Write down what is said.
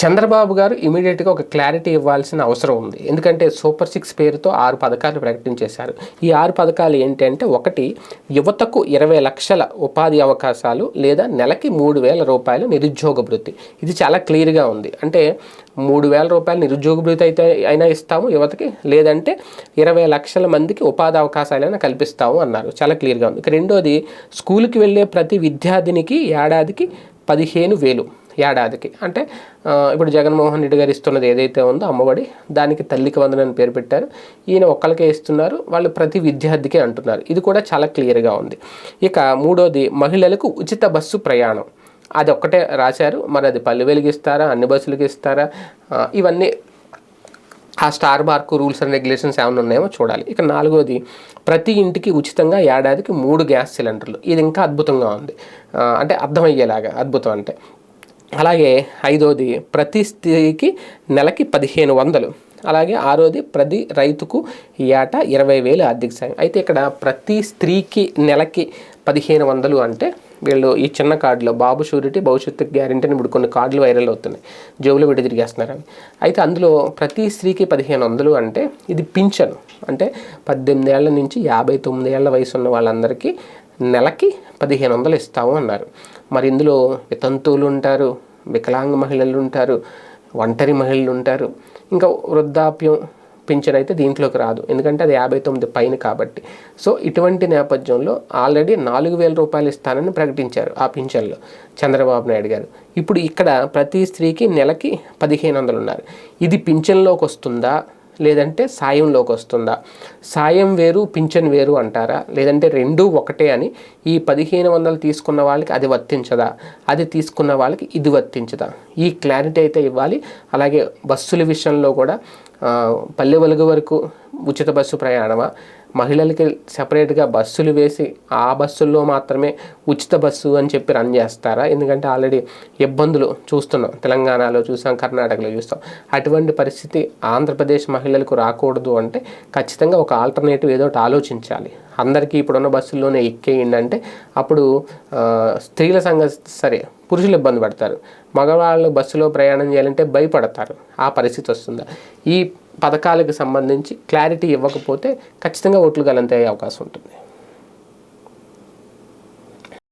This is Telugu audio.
చంద్రబాబు గారు ఇమీడియట్గా ఒక క్లారిటీ ఇవ్వాల్సిన అవసరం ఉంది. ఎందుకంటే సూపర్ సిక్స్ పేరుతో ఆరు పథకాలు ప్రకటించేశారు. ఈ ఆరు పథకాలు ఏంటంటే ఒకటి యువతకు ఇరవై లక్షల ఉపాధి అవకాశాలు లేదా నెలకి మూడు వేల రూపాయలు నిరుద్యోగ భృతి. ఇది చాలా క్లియర్గా ఉంది. అంటే మూడు వేల రూపాయలు నిరుద్యోగ భృతి అయితే అయినా ఇస్తాము యువతకి లేదంటే ఇరవై లక్షల మందికి ఉపాధి అవకాశాలైనా కల్పిస్తాము అన్నారు. చాలా క్లియర్గా ఉంది. రెండోది స్కూల్కి వెళ్ళే ప్రతి విద్యార్థినికి ఏడాదికి పదిహేను వేలు. ఏడాదికి. అంటే ఇప్పుడు జగన్మోహన్ రెడ్డి గారు ఇస్తున్నది ఏదైతే ఉందో అమ్మఒడి దానికి తల్లికి వందనని పేరు పెట్టారు. ఈయన ఒక్కరికే ఇస్తున్నారు వాళ్ళు ప్రతి విద్యార్థికే అంటున్నారు. ఇది కూడా చాలా క్లియర్గా ఉంది. ఇక మూడోది మహిళలకు ఉచిత బస్సు ప్రయాణం. అది ఒక్కటే రాశారు. మరి అది పల్లె వెలిగిస్తారా అన్ని బస్సులకి ఇస్తారా? ఇవన్నీ ఆ star mark rules and regulations ఏమైనా ఉన్నాయేమో చూడాలి. ఇక నాలుగోది ప్రతి ఇంటికి ఉచితంగా ఏడాదికి మూడు గ్యాస్ సిలిండర్లు. ఇది ఇంకా అద్భుతంగా ఉంది. అంటే అర్థమయ్యేలాగా అద్భుతం అంటే. అలాగే ఐదోది ప్రతి స్త్రీకి నెలకి పదిహేను వందలు. అలాగే ఆరోది ప్రతి రైతుకు ఏటా ఇరవై వేలు ఆర్థిక సాయం. అయితే ఇక్కడ ప్రతి స్త్రీకి నెలకి పదిహేను వందలు అంటే వీళ్ళు ఈ చిన్న కార్డులో బాబు షూరిటీ భవిష్యత్తు గ్యారంటీ అని ఇప్పుడు కొన్ని కార్డులు వైరల్ అవుతున్నాయి. జోబులు విడి తిరిగేస్తున్నారు అయితే అందులో ప్రతి స్త్రీకి పదిహేను వందలు అంటే ఇది పింఛను. అంటే పద్దెనిమిది ఏళ్ళ నుంచి యాభై తొమ్మిది ఏళ్ళ వయసు ఉన్న వాళ్ళందరికీ నెలకి పదిహేను వందలు ఇస్తాము అన్నారు. మరి ఇందులో వితంతువులు ఉంటారు వికలాంగ మహిళలు ఉంటారు ఒంటరి మహిళలు ఉంటారు ఇంకా వృద్ధాప్యం పింఛన్ అయితే దీంట్లోకి రాదు. ఎందుకంటే అది యాభై తొమ్మిది పైన కాబట్టి. సో ఇటువంటి నేపథ్యంలో ఆల్రెడీ నాలుగు వేల రూపాయలు ఇస్తానని ప్రకటించారు ఆ పింఛన్లో చంద్రబాబు నాయుడు గారు. ఇప్పుడు ఇక్కడ ప్రతి స్త్రీకి నెలకి పదిహేను వందలు ఉన్నారు ఇది పింఛన్లోకి వస్తుందా లేదంటే సాయంలోకి వస్తుందా సాయం వేరు పింఛన్ వేరు అంటారా? లేదంటే రెండూ ఒకటే అని ఈ పదిహేను వందలు తీసుకున్న వాళ్ళకి అది వర్తించదా? అది తీసుకున్న వాళ్ళకి ఇది వర్తించదా? ఈ క్లారిటీ అయితే ఇవ్వాలి. అలాగే బస్సుల విషయంలో కూడా పల్లె వెలుగు వరకు ఉచిత బస్సు ప్రయాణమా? మహిళలకి సపరేట్గా బస్సులు వేసి ఆ బస్సుల్లో మాత్రమే ఉచిత బస్సు అని చెప్పి రన్ చేస్తారా? ఎందుకంటే ఆల్రెడీ ఇబ్బందులు చూస్తున్నాం. తెలంగాణలో చూసాం కర్ణాటకలో చూస్తాం. అటువంటి పరిస్థితి ఆంధ్రప్రదేశ్ మహిళలకు రాకూడదు అంటే ఖచ్చితంగా ఒక ఆల్టర్నేటివ్ ఏదో ఒకటి ఆలోచించాలి. అందరికీ ఇప్పుడున్న బస్సుల్లోనే ఎక్కేయండి అంటే అప్పుడు స్త్రీల సంగ సరే పురుషులు ఇబ్బంది పడతారు. మగవాళ్ళు బస్సులో ప్రయాణం చేయాలంటే భయపడతారు. ఆ పరిస్థితి వస్తుందా? ఈ పథకాలకు సంబంధించి క్లారిటీ ఇవ్వకపోతే ఖచ్చితంగా ఓట్లు గలంతే అయ్యే అవకాశం ఉంటుంది.